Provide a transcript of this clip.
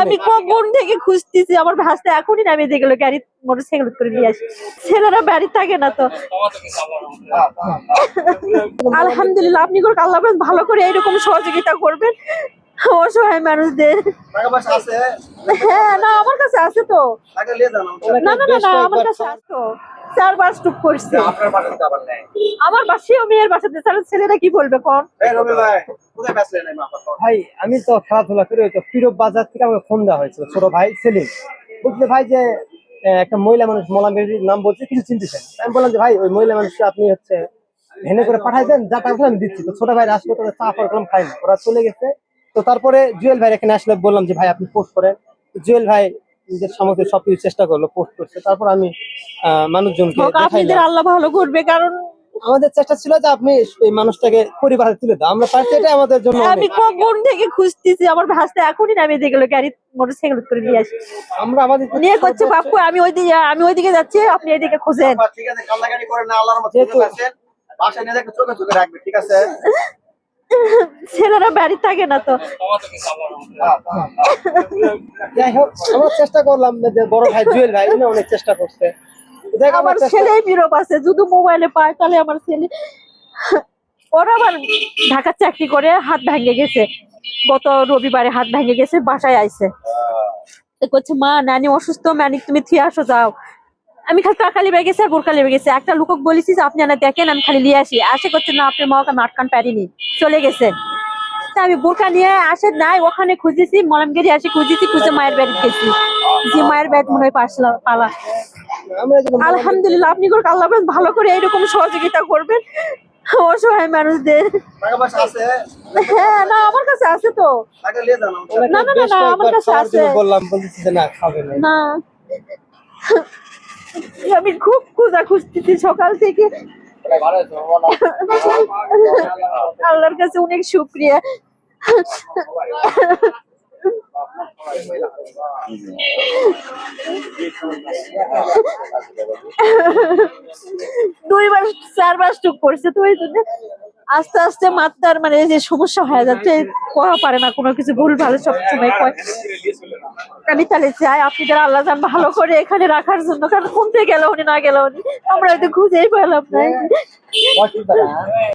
আমি কখন থেকে খুঁজতেছি? আমার ভাসতে এখনই নামিয়ে দিয়ে গেলো গাড়ি মোটরসাইকেল করে নিয়ে আসি। ছেলেরা বাড়ি থাকে না তো। আলহামদুলিল্লাহ আপনি করে আল্লাহ ভালো করে এরকম সহযোগিতা করবেন। অসহায় মানুষদের। টাকা পয়সা আছে। হ্যাঁ না আমার কাছে আছে তো। না না না না আমার কাছে আছে তো। চারবার করছে। আমার মেয়ের বাসাতে তাহলে ছেলেরা কি বলবে কোন? ভাই আমি তো খেলাধুলা করি তো পিরব বাজার থেকে আমাকে ফোন দেওয়া হয়েছিল ছোট ভাই সেলিম। বুঝলে ভাই যে একটা মহিলা মানুষ মোলামের নাম বলছে কিছু চিনতেছেন? আমি বললাম যে ভাই ওই মহিলা মানুষকে আপনি হচ্ছে ভেনে করে পাঠাই দেন যা টাকা আমি দিচ্ছি। তো ছোট ভাই আসলে তো চা ফল করলাম খাই না ওরা চলে গেছে। তো তারপরে জুয়েল ভাই এখানে আসলে বললাম যে ভাই আপনি পোস্ট করেন। জুয়েল ভাই নিজের সামর্থ্য সবকিছু চেষ্টা করল পোস্ট করছে। তারপর আমি আহ, মানুষজনকে আপনাদের আল্লাহ ভালো করবে কারণ আমাদের চেষ্টা ছিল যে আপনি এই মানুষটাকে পরিবারে তুলে দাও। আমরা পারছি এটাই আমাদের জন্য আমি অনেক। কখন থেকে খুঁজতেছি আমার ভাষা এখনই নামিয়ে দিয়ে গেলো গাড়ি মোটরসাইকেল করে নিয়ে আসি। আমরা আমাদের নিয়ে করছে বাপু আমি ওইদিকে আমি ওইদিকে যাচ্ছি আপনি এদিকে খুঁজেন। ঠিক আছে কান্নাকাটি করে না আল্লাহর মতো বাসায় নিয়ে দেখে চোখে চোখে রাখবে ঠিক আছে? ছেলেরা বাড়ি থাকে না তো। যাই হোক আমরা চেষ্টা করলাম যে বড় ভাই জুয়েল ভাই উনি অনেক চেষ্টা করছে। দেখ আমার ছেলেই বিরোপ আছে যদি মোবাইলে পায় তাহলে আমার ছেলে ওরা আবার ঢাকার চাকরি করে হাত ভেঙে গেছে। গত রবিবারে হাত ভেঙে গেছে বাসায় আইছে। করছে মা নানি অসুস্থ ম্যানি তুমি থিয়ে আসো যাও। আমি খালি টাকা লিবে গেছি আর বোরকা লিবে গেছি। একটা লোকক বলেছি যে আপনি না দেখেন আমি খালি নিয়ে আসি। আসে করছে না আপনার মাকে আমি আটকান পারিনি। চলে গেছে। তা আমি বোরকা নিয়ে আসে নাই ওখানে খুঁজেছি মলমগিরি আসে খুঁজেছি খুঁজে মায়ের বাড়ি গেছি যে মায়ের বাড়ি মনে হয় পাশলা পালা। আলহামদুলিল্লাহ আপনি করে আল্লাহ পাক ভালো করে এরকম সহযোগিতা করবেন। অসহায় মানুষদের। হ্যাঁ না আমার কাছে আছে তো। না, না, না, না, আমার কাছে আছে। বললাম বলতেছি না খাবে না। না। আমি খুব খোঁজা খুঁজতেছি সকাল থেকে। আল্লাহর কাছে অনেক শুক্রিয়া। দুই মাস টুক করছে তো ওই জন্য আস্তে আস্তে মাত্রার মানে যে সমস্যা হয়ে যাচ্ছে করা পারে না কোনো কিছু, ভুল ভালো সব আমি তাহলে চাই আপনি যারা আল্লাহ যান ভালো করে এখানে রাখার জন্য, কারণ কোনতে গেল উনি, না গেল উনি, আমরা হয়তো খুঁজেই পেলাম না।